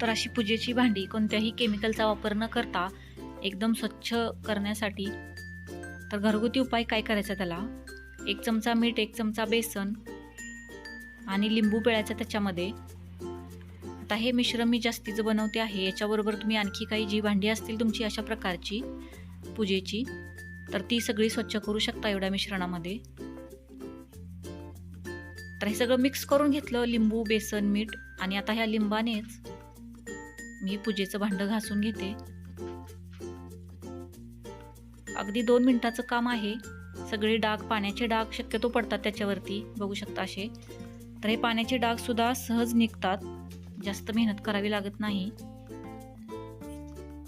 तर अशी पूजेची भांडी कोणत्याही केमिकलचा वापर न करता एकदम स्वच्छ करण्यासाठी. तर घरगुती उपाय काय करायचा त्याला? एक चमचा मीठ एक चमचा बेसन आणि लिंबू पिळायचा त्याच्यामध्ये. आता हे मिश्रण मी जास्तीचं बनवते आहे. याच्याबरोबर तुम्ही आणखी काही जी भांडी असतील तुमची अशा प्रकारची पूजेची तर ती सगळी स्वच्छ करू शकता एवढ्या मिश्रणामध्ये. तर हे सगळं मिक्स करून घेतलं लिंबू बेसन मीठ आणि आता ह्या लिंबानेच मी पूजेचं भांडं घासून घेते. अगदी दोन मिनिटाचं काम आहे. सगळे डाग पाण्याचे डाग शक्यतो पडतात त्याच्यावरती बघू शकता असे. तर हे पाण्याचे डाग सुद्धा सहज निघतात. जास्त मेहनत करावी लागत नाही.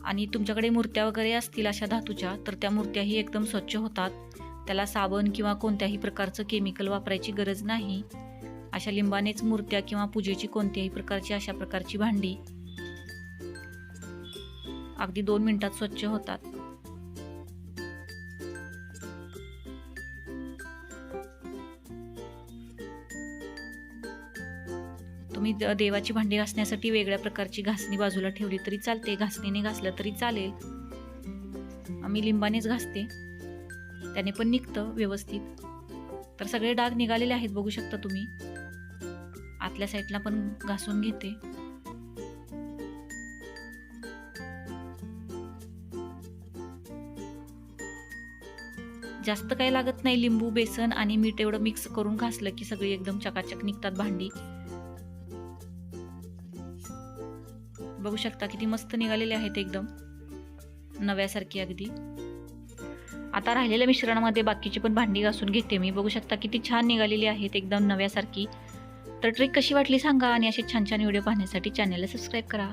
आणि तुमच्याकडे मूर्त्या वगैरे असतील अशा धातूच्या तर त्या मूर्त्याही एकदम स्वच्छ होतात. त्याला साबण किंवा कोणत्याही प्रकारचं केमिकल वापरायची गरज नाही. अशा लिंबानेच मूर्त्या किंवा पूजेची कोणत्याही प्रकारची अशा प्रकारची भांडी अगदी दोन मिनिटात स्वच्छ होतात. तुम्ही द- देवाची भांडी घासण्यासाठी वेगळ्या प्रकारची घासणी बाजूला ठेवली तरी चालते. घासणीने घासलं तरी चालेल. आम्ही लिंबानेच घासते. त्याने पण निघतं व्यवस्थित. तर सगळे डाग निघालेले आहेत बघू शकता तुम्ही. आतल्या साईडला पण घासून घेते. जास्त काही लागत नाही लिंबू बेसन आणि मीठ एवढं मिक्स करून घासलं की सगळी एकदम चकाचक निघतात भांडी. बघू शकता किती मस्त निघालेले आहेत एकदम नव्यासारखी अगदी. आता राहिलेल्या मिश्रणामध्ये बाकीची पण भांडी घासून घेते मी. बघू शकता किती छान निघालेली आहेत एकदम नव्यासारखी. तर ट्रिक कशी वाटली सांगा आणि असे छान छान व्हिडिओ पाहण्यासाठी चॅनलला सबस्क्राईब करा.